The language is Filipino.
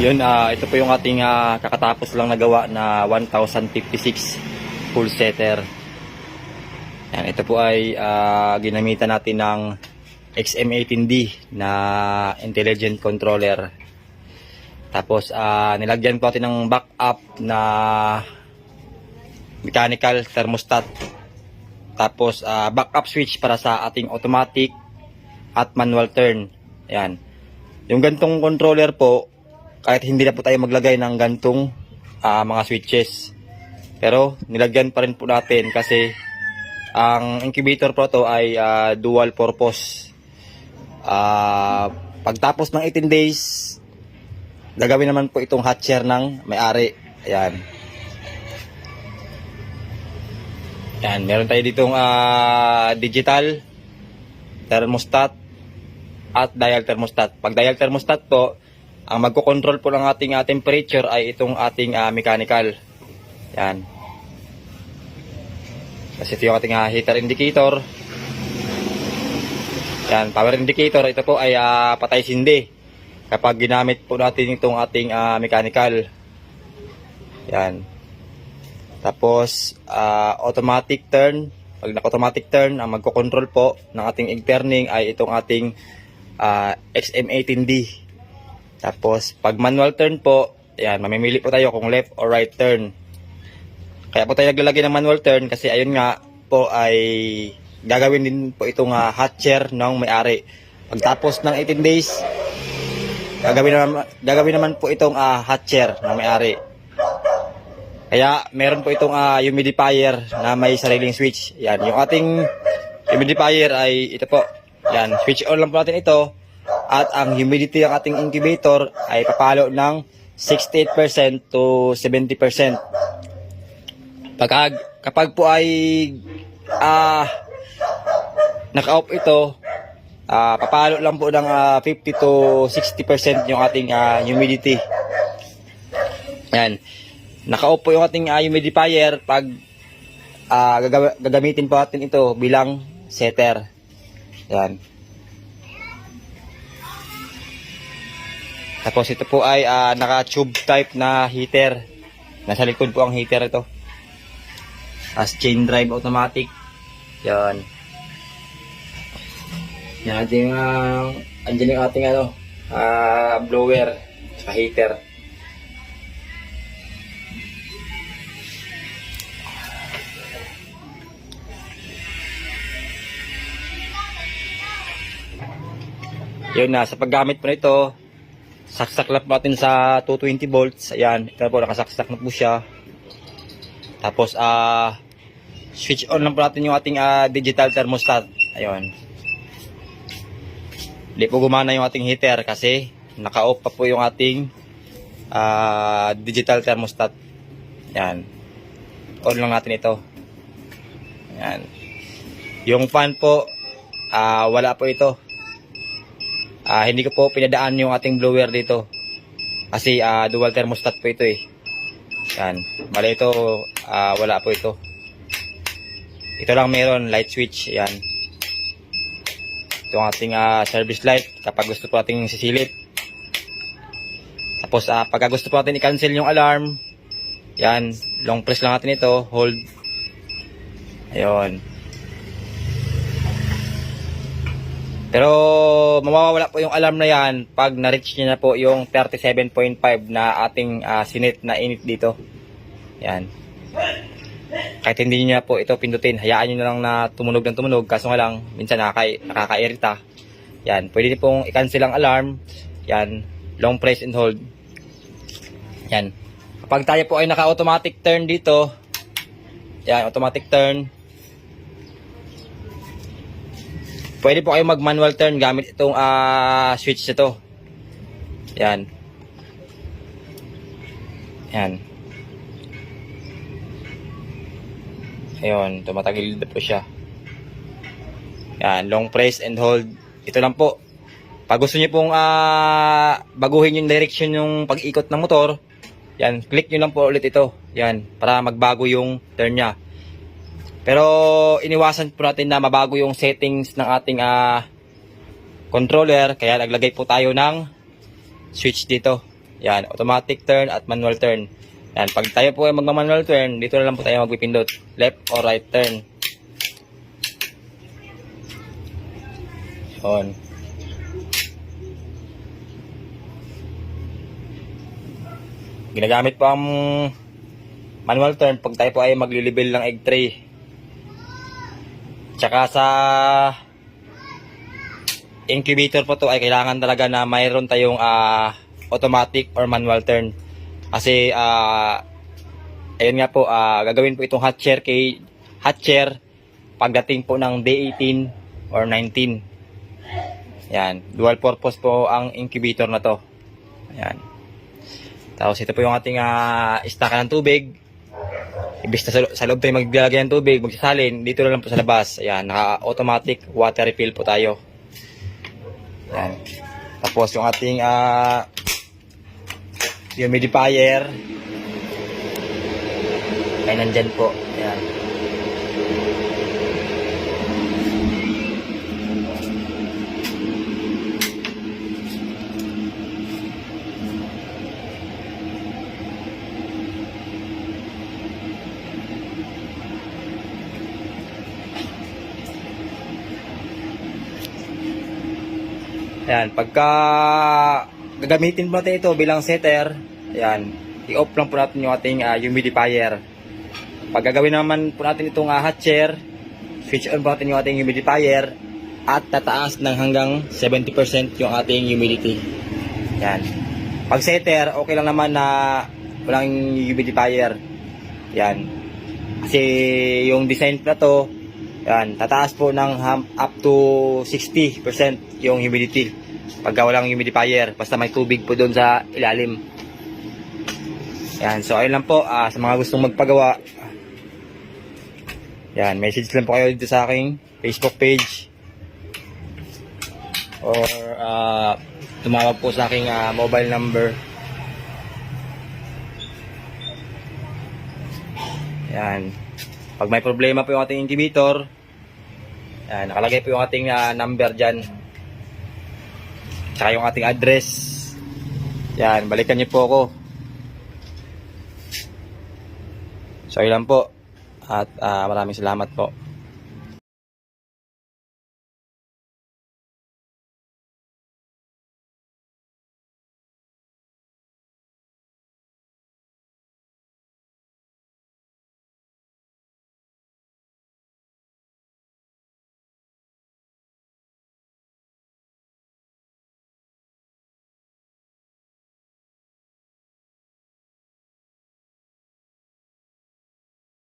Yun, ah, ito po yung ating ah, kakatapos lang nagawa na 1056 full setter. Yan, ito po ay ah, ginamitan natin ng XM18D na intelligent controller. Tapos ah, nilagyan po natin ng backup na mechanical thermostat. Tapos ah, backup switch para sa ating automatic at manual turn. Yan. Yung gantong controller po, kahit hindi na po tayo maglagay ng gantong ah, mga switches. Pero nilagyan pa rin po natin kasi ang incubator po to ay ah, dual purpose. Ah, pagtapos ng 18 days, gagawin naman po itong hatcher ng may-ari. Ayan. Yan, meron tayo ditong ah, digital thermostat at dial thermostat. Pag dial thermostat po, ang magko-control po ng ating ah, temperature ay itong ating ah, mechanical. Yan. Kasi ito yung ating ah, heater indicator. Yan, power indicator. Ito po ay ah, patay sindi. Kapag ginamit po natin itong ating ah, mechanical. Yan. Tapos, ah, automatic turn. Pag naka-automatic turn, ang magko-control po ng ating egg turning ay itong ating ah, XM18D. Tapos, pag manual turn po, yan, mamimili po tayo kung left or right turn. Kaya po tayo naglalagay ng manual turn kasi ayun nga po ay gagawin din po itong ah, hatcher ng may-ari. Pagtapos ng 18 days, gagawin naman, gagawin naman po itong ah, hatcher ng may-ari. Kaya meron po itong ah, humidifier na may sariling switch. Yan, yung ating humidifier ay ito po. Yan, switch on lang po natin ito. At ang humidity ng ating incubator ay papalo ng 68% to 70%. Pag kapag po ay ah naka-off ito, ah papalo lang po ng ah, 50 to 60% yung ating ah, humidity. Yan. Naka-off po yung ating ah, humidifier pag ah, gagamitin po natin ito bilang setter. Yan. Tapos ito po ay ah, naka-tube type na heater. Nasa likod po ang heater ito. As chain drive automatic. Yan. Yan ating uh, andyan yung ating ano, ah, blower sa heater. Yun na, sa paggamit po nito, saksak lang natin sa 220 volts. Ayan, ito na po, nakasaksak na po siya. Tapos, ah, switch on lang po natin yung ating ah, digital thermostat. Ayun. Hindi po gumana yung ating heater kasi naka-off pa po yung ating ah, digital thermostat. Yan. On lang natin ito. Yan. Yung fan po, ah, wala po ito. Ah, hindi ko po pinadaan yung ating blower dito. Kasi ah, dual thermostat po ito eh. Yan. Bale ito, ah, wala po ito. Ito lang meron, light switch. Yan. Ito ang ating ah, service light kapag gusto po ating sisilip. Tapos ah, pagka gusto po natin i-cancel yung alarm, yan, long press lang natin ito, hold. Ayun. Pero mawawala po yung alarm na yan pag na-reach niya na po yung 37.5 na ating ah, sinit na init dito. Yan. Kahit hindi niya po ito pindutin, hayaan niyo na lang na tumunog ng tumunog. Kaso nga lang, minsan nakaka nakakairita. Yan. Pwede niyo pong i-cancel ang alarm. Yan. Long press and hold. Yan. Kapag tayo po ay naka-automatic turn dito, yan, automatic turn, Pwede po kayo mag-manual turn gamit itong ah, switch na to. Yan. Yan. Ayun, tumatagil po siya. Yan, long press and hold. Ito lang po. Pag gusto niyo pong ah, baguhin yung direction yung pag-ikot ng motor, yan, click niyo lang po ulit ito. Yan, para magbago yung turn niya. Pero iniwasan po natin na mabago yung settings ng ating ah, controller kaya naglagay po tayo ng switch dito. Yan, automatic turn at manual turn. Yan, pag tayo po ay magma-manual turn, dito na lang po tayo magpipindot. Left or right turn. On. Ginagamit po ang manual turn pag tayo po ay maglilibel ng egg tray. Tsaka sa incubator po to ay kailangan talaga na mayroon tayong ah, automatic or manual turn. Kasi ah ayun nga po ah, gagawin po itong hatcher kay hatcher pagdating po ng day 18 or 19. Yan, dual purpose po ang incubator na to. Yan. Tapos ito po yung ating uh, istaka ng tubig. Ibig na sa, sa loob tayo maglalagay ng tubig, magsasalin, dito na lang po sa labas. Ayan, naka-automatic water refill po tayo. Ayan. Tapos yung ating ah humidifier ay nandyan po. Ayan. Ayan, pagka gagamitin po natin ito bilang setter, ayan, i-off lang po natin yung ating ah, humidifier. Pag gagawin naman po natin itong uh, hatcher, switch on po natin yung ating humidifier at tataas ng hanggang 70% yung ating humidity. Yan. Pag setter, okay lang naman na walang humidifier. Yan. Kasi yung design na to, yan, tataas po ng up to 60% yung humidity. Pagka walang humidifier, basta may tubig po doon sa ilalim. Yan, so ayun lang po ah, sa mga gustong magpagawa. Yan, message lang po kayo dito sa aking Facebook page. Or ah, tumawag po sa aking ah, mobile number. Yan. Pag may problema po yung ating incubator, yan, nakalagay po yung ating ah, number dyan. Tsaka yung ating address. Yan, balikan niyo po ako. So, yun lang po. At ah, maraming salamat po.